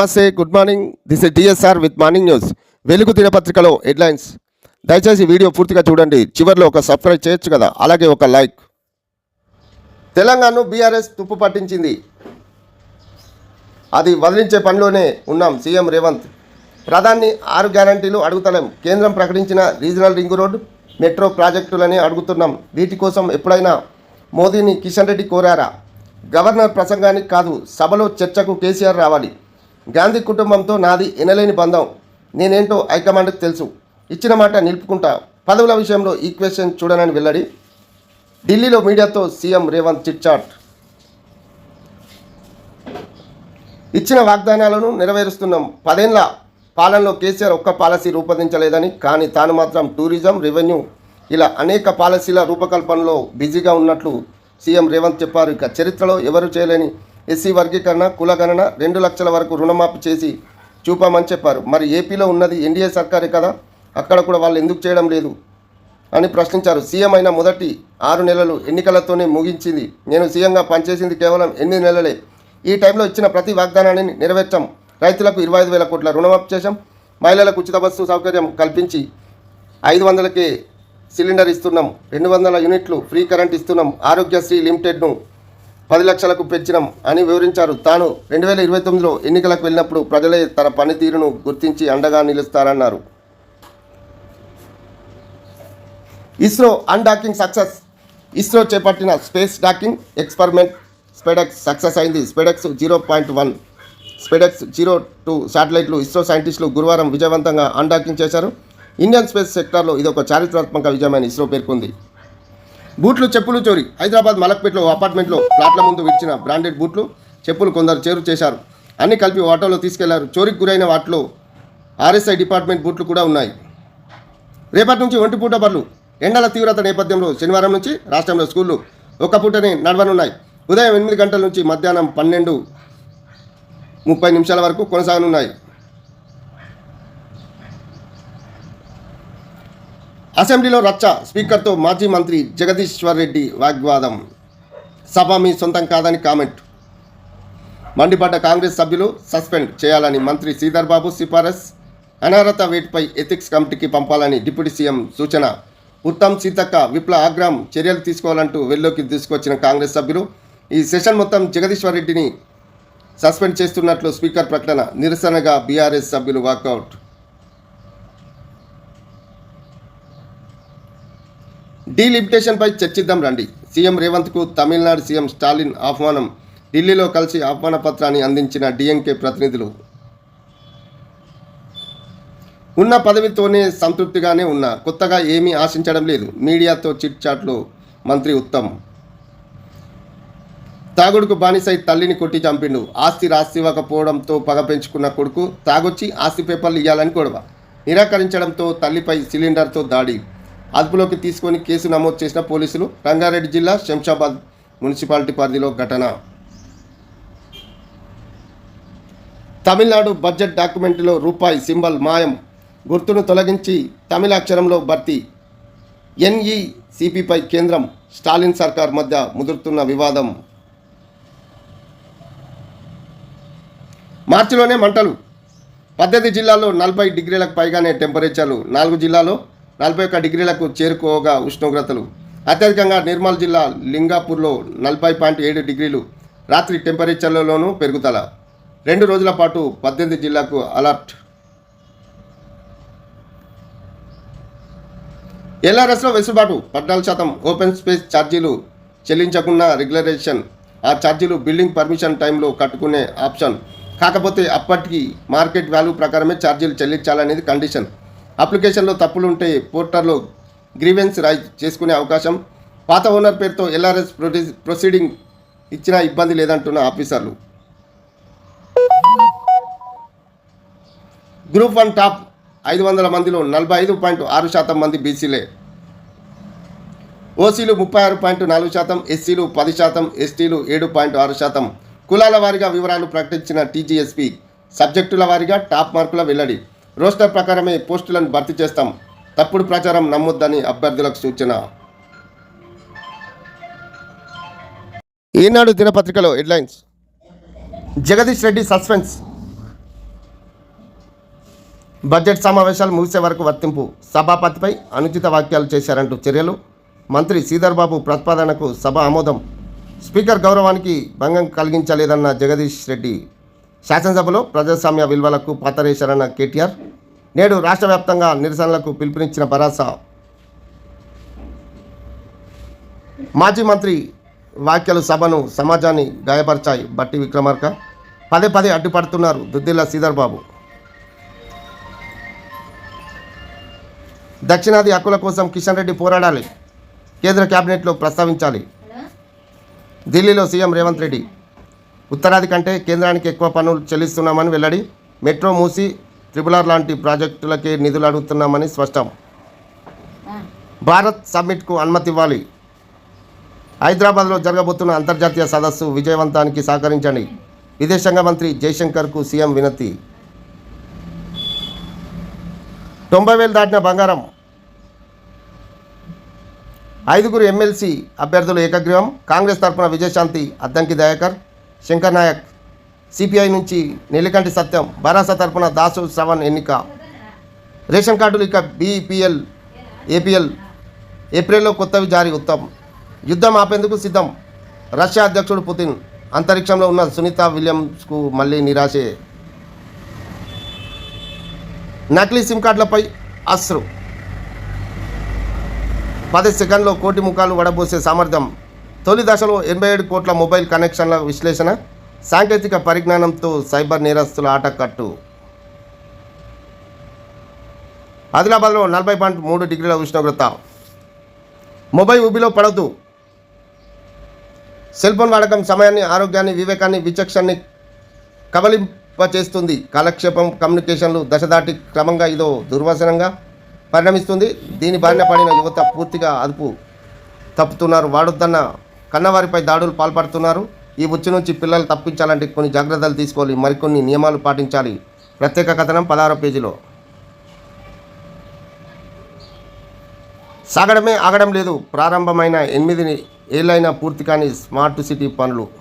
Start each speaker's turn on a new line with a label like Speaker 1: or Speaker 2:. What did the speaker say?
Speaker 1: నమస్తే good morning this is DSR with morning news Velugu దినపత్రికలో headlines దయచేసి video పూర్తిగా చూడండి. చివరిలో ఒక సబ్స్క్రైబ్ చేయొచ్చు కదా. అలాగే ఒక లైక్ తెలంగాణను బీఆర్ఎస్ తుప్పు పట్టించింది. అది వదిలించే పనిలోనే ఉన్నాం సీఎం రేవంత్. ప్రధాని ఆరు గ్యారంటీలు అడుగుతలేం. కేంద్రం ప్రకటించిన రీజనల్ రింగ్ రోడ్ మెట్రో ప్రాజెక్టులని అడుగుతున్నాం. వీటి కోసం ఎప్పుడైనా మోదీని కిషన్ రెడ్డి కోరారా? గవర్నర్ ప్రసంగానికి కాదు సభలో చర్చకు కేసీఆర్ రావాలి. గాంధీ కుటుంబంతో నాది ఎనలేని బంధం. నేనేంటో హైకమాండ్కి తెలుసు. ఇచ్చిన మాట నిలుపుకుంటా పదవుల విషయంలో ఈక్వేషన్ చూడనని వెల్లడి. ఢిల్లీలో మీడియాతో సీఎం రేవంత్ చిట్చాట్. ఇచ్చిన వాగ్దానాలను నెరవేరుస్తున్నాం. పదేళ్ళ పాలనలో కేసీఆర్ ఒక్క పాలసీ రూపొందించలేదని కానీ తాను మాత్రం టూరిజం రెవెన్యూ ఇలా అనేక పాలసీల రూపకల్పనలో బిజీగా ఉన్నట్లు సీఎం రేవంత్ చెప్పారు. ఇక చరిత్రలో ఎవరు చేయలేని ఎస్సీ వర్గీకరణ కులగణన రెండు లక్షల వరకు రుణమాఫీ చేసి చూపామని చెప్పారు. మరి ఏపీలో ఉన్నది ఎన్డీఏ సర్కారే కదా? అక్కడ కూడా వాళ్ళు ఎందుకు చేయడం లేదు? అని ప్రశ్నించారు. సీఎం అయిన మొదటి ఆరు నెలలు ఎన్నికలతోనే ముగించింది. నేను సీఎంగా పనిచేసింది కేవలం ఎనిమిది నెలలే. ఈ టైంలో ఇచ్చిన ప్రతి వాగ్దానాన్ని నెరవేర్చాం. రైతులకు ఇరవై ఐదు వేల కోట్ల రుణమాఫీ చేశాం. మహిళలకు ఉచిత బస్సు సౌకర్యం కల్పించి ఐదు వందలకే సిలిండర్ ఇస్తున్నాం. రెండు వందల యూనిట్లు ఫ్రీ కరెంట్ ఇస్తున్నాం. ఆరోగ్యశ్రీ లిమిటెడ్ను పది లక్షలకు పెంచడం అని వివరించారు. తాను రెండు వేల ఇరవై తొమ్మిదిలో ఎన్నికలకు వెళ్ళినప్పుడు ప్రజలే తన పనితీరును గుర్తించి అండగా నిలుస్తారన్నారు. ISRO undocking success. ఇస్రో చేపట్టిన space docking experiment SpaDeX success అయింది. SpaDeX zero point one. SpaDeX zero two శాటిలైట్లు ISRO సైంటిస్టులు గురువారం విజయవంతంగా అన్డాకింగ్ చేశారు. ఇండియన్ స్పేస్ సెక్టార్లో ఇది ఒక చారిత్రాత్మక విజయమని ఇస్రో పేర్కొంది. బూట్లు చెప్పులు చోరీ. హైదరాబాద్ మలక్పేటలో అపార్ట్మెంట్లో ప్లాట్ల ముందు విడిచిన బ్రాండెడ్ బూట్లు చెప్పులు కొందరు చేరు చేశారు. అన్ని కలిపి ఆటోలో తీసుకెళ్ళారు. చోరీకి గురైన వాటిలో ఆర్ఎస్ఐ డిపార్ట్మెంట్ బూట్లు కూడా ఉన్నాయి. రేపటి నుంచి ఒంటి పూట బర్లు ఎండల తీవ్రత నేపథ్యంలో శనివారం నుంచి రాష్ట్రంలో స్కూళ్ళు ఒక్క పూటనే నడవనున్నాయి. ఉదయం ఎనిమిది గంటల నుంచి మధ్యాహ్నం పన్నెండు ముప్పై నిమిషాల వరకు కొనసాగనున్నాయి. అసెంబ్లీలో రచ్చ స్పీకర్తో మాజీ మంత్రి జగదీశ్వర్ రెడ్డి వాగ్వాదం. సభ మీ సొంతం కాదని కామెంట్. మండిపడ్డ కాంగ్రెస్ సభ్యులు సస్పెండ్ చేయాలని మంత్రి శ్రీధర్ బాబు సిఫారస్. అనర్హత వేటుపై ఎథిక్స్ కమిటీకి పంపాలని డిప్యూటీ సీఎం సూచన. ఉత్తమ్ సీతక్క విప్ల ఆగ్రహం చర్యలు తీసుకోవాలంటూ వెల్లోకి తీసుకొచ్చిన కాంగ్రెస్ సభ్యులు ఈ సెషన్ మొత్తం జగదీశ్వర్ రెడ్డిని సస్పెండ్ చేస్తున్నట్లు స్పీకర్ ప్రకటన. నిరసనగా బీఆర్ఎస్ సభ్యులు వాకౌట్. డీలిమిటేషన్పై చర్చిద్దాం రండి. సీఎం రేవంత్కు తమిళనాడు సీఎం స్టాలిన్ ఆహ్వానం. ఢిల్లీలో కలిసి ఆహ్వాన పత్రాన్ని అందించిన డిఎంకే ప్రతినిధులు. ఉన్న పదవితోనే సంతృప్తిగానే ఉన్న. కొత్తగా ఏమీ ఆశించడం లేదు. మీడియాతో చిట్చాట్లు మంత్రి ఉత్తమ్. తాగుడుకు బానిసై తల్లిని కొట్టి చంపిండు. ఆస్తి రాస్తి ఇవ్వకపోవడంతో పగ పెంచుకున్న కొడుకు తాగొచ్చి ఆస్తి పేపర్లు ఇవ్వాలని గొడవ. నిరాకరించడంతో తల్లిపై సిలిండర్తో దాడి. అదుపులోకి తీసుకొని కేసు నమోదు చేసిన పోలీసులు రంగారెడ్డి జిల్లా శంషాబాద్ మున్సిపాలిటీ పరిధిలో ఘటన. తమిళనాడు బడ్జెట్ డాక్యుమెంట్లో రూపాయి సింబల్ మాయం. గుర్తును తొలగించి తమిళ అక్షరంలో భర్తీ. ఎన్ఈసిపిపై కేంద్రం స్టాలిన్ సర్కార్ మధ్య ముదురుతున్న వివాదం. మార్చిలోనే మంటలు. పద్దెనిమిది జిల్లాల్లో నలభై డిగ్రీలకు పైగానే టెంపరేచర్లు. నాలుగు జిల్లాలో నలభై ఒక్క డిగ్రీలకు చేరుకోగా ఉష్ణోగ్రతలు. అత్యధికంగా నిర్మల్ జిల్లా లింగాపూర్లో నలభై పాయింట్ ఏడు డిగ్రీలు. రాత్రి టెంపరేచర్లలోనూ పెరుగుదల. రెండు రోజుల పాటు పద్దెనిమిది జిల్లాకు అలర్ట్. ఎల్ఆర్ఎస్లో వెసులుబాటు. పద్నాలుగు శాతం ఓపెన్ స్పేస్ ఛార్జీలు చెల్లించకుండా రెగ్యులరేషన్ ఆ ఛార్జీలు బిల్డింగ్ పర్మిషన్ టైంలో కట్టుకునే ఆప్షన్. కాకపోతే అప్పటికి మార్కెట్ వాల్యూ ప్రకారమే ఛార్జీలు చెల్లించాలనేది కండిషన్. అప్లికేషన్లో తప్పులుంటే పోర్టర్లో గ్రీవెన్స్ రైజ్ చేసుకునే అవకాశం పాత ఓనర్ పేరుతో ఎల్ఆర్ఎస్ ప్రొసీడింగ్ ఇచ్చినా ఇబ్బంది లేదంటున్న ఆఫీసర్లు. గ్రూప్ వన్ టాప్ ఐదు వందల మందిలో నలభై ఐదు పాయింట్ ఆరు శాతం మంది బీసీలే. ఓసీలు ముప్పై ఆరు పాయింట్ నాలుగు శాతం ఎస్సీలు పది శాతం ఎస్టీలు ఏడు పాయింట్ ఆరు శాతం. కులాల వారీగా వివరాలు ప్రకటించిన టీజీఎస్పీ సబ్జెక్టుల వారీగా టాప్ మార్కుల వెల్లడి. రోస్టర్ ప్రకారమే పోస్టులను భర్తీ చేస్తాం. తప్పుడు ప్రచారం నమ్మొద్దని అభ్యర్థులకు సూచన. ఈనాడు దినపత్రికలో headlines. Jagadish Reddy suspense. Budget సమావేశాలు ముగిసే వరకు వర్తింపు. సభాపతిపై అనుచిత వ్యాఖ్యలు చేశారంటూ చర్యలు. మంత్రి శ్రీధర్ ప్రతిపాదనకు సభ ఆమోదం. స్పీకర్ గౌరవానికి భంగం కలిగించలేదన్న జగదీష్ రెడ్డి. శాసనసభలో ప్రజాస్వామ్య విలువలకు పాతరేశారన్న కేటీఆర్ నేడు రాష్ట్ర వ్యాప్తంగా నిరసనలకు పిలుపునిచ్చిన భరాసా మాజీ మంత్రి వ్యాఖ్యలు సభను సమాజాన్ని గాయపరిచాయి బట్టి విక్రమార్క. పదే పదే అడ్డుపడుతున్నారు దుద్దిల్ల శ్రీధర్ బాబు దక్షిణాది హక్కుల కోసం కిషన్ రెడ్డి పోరాడాలి. కేంద్ర కేబినెట్లో ప్రస్తావించాలి. ఢిల్లీలో సీఎం రేవంత్ రెడ్డి. ఉత్తరాది కంటే కేంద్రానికి ఎక్కువ పనులు చెల్లిస్తున్నామని వెల్లడి. మెట్రో మూసి త్రిపుల్ లాంటి ప్రాజెక్టులకే నిధులు అడుగుతున్నామని స్పష్టం. భారత్ సమ్మిట్కు అనుమతి ఇవ్వాలి. హైదరాబాద్లో జరగబోతున్న అంతర్జాతీయ సదస్సు విజయవంతానికి సహకరించండి. విదేశాంగ మంత్రి జయశంకర్కు సీఎం వినతి. తొంభై వేలు దాటిన బంగారం. ఐదుగురు ఎమ్మెల్సీ అభ్యర్థులు ఏకగ్రీవం. కాంగ్రెస్ తరఫున విజయశాంతి. అద్దంకి దయాకర్. శంకర్ నాయక్ సిపిఐ నుంచి నెల్లికంటి సత్యం భరాసా తరఫున దాసు శ్రవణ్ ఎన్నిక. రేషన్ కార్డులు ఇక బీపీఎల్ ఏపీఎల్ ఏప్రిల్లో కొత్తవి జారీ ఉత్తమ్. యుద్ధం ఆపేందుకు సిద్ధం. రష్యా అధ్యక్షుడు పుతిన్ అంతరిక్షంలో ఉన్న సునీత విలియమ్స్కు మళ్ళీ నిరాశే. నకిలీ సిమ్ కార్డులపై అస్రు పది సెకండ్లో కోటి ముఖాలు వడబోసే సామర్థ్యం. తొలి దశలో ఎనభై ఏడు కోట్ల మొబైల్ కనెక్షన్ల విశ్లేషణ సాంకేతిక పరిజ్ఞానంతో సైబర్ నేరస్తుల ఆటకట్టు. ఆదిలాబాద్లో నలభై పాయింట్ మూడు డిగ్రీల ఉష్ణోగ్రత. మొబైల్ ఊబిలో పడదు సెల్ ఫోన్ వాడకం సమయాన్ని ఆరోగ్యాన్ని వివేకాన్ని విచక్షణని కబలింపచేస్తుంది. కాలక్షేపం కమ్యూనికేషన్లు దశ దాటి క్రమంగా ఇదో దుర్వసనంగా పరిణమిస్తుంది. దీని బారిన పడిన యువత పూర్తిగా అదుపు తప్పుతున్నారు. వాడొద్దన్న కన్నవారిపై దాడులు పాల్పడుతున్నారు. ఈ ఉచ్చి నుంచి పిల్లలు తప్పించాలంటే కొన్ని జాగ్రత్తలు తీసుకోవాలి. మరికొన్ని నియమాలు పాటించాలి. ప్రత్యేక కథనం పదహారో పేజీలో. సాగడమే ఆగడం లేదు. ప్రారంభమైన ఎనిమిది ఏళ్ళైన పూర్తి కాని స్మార్ట్ సిటీ పనులు.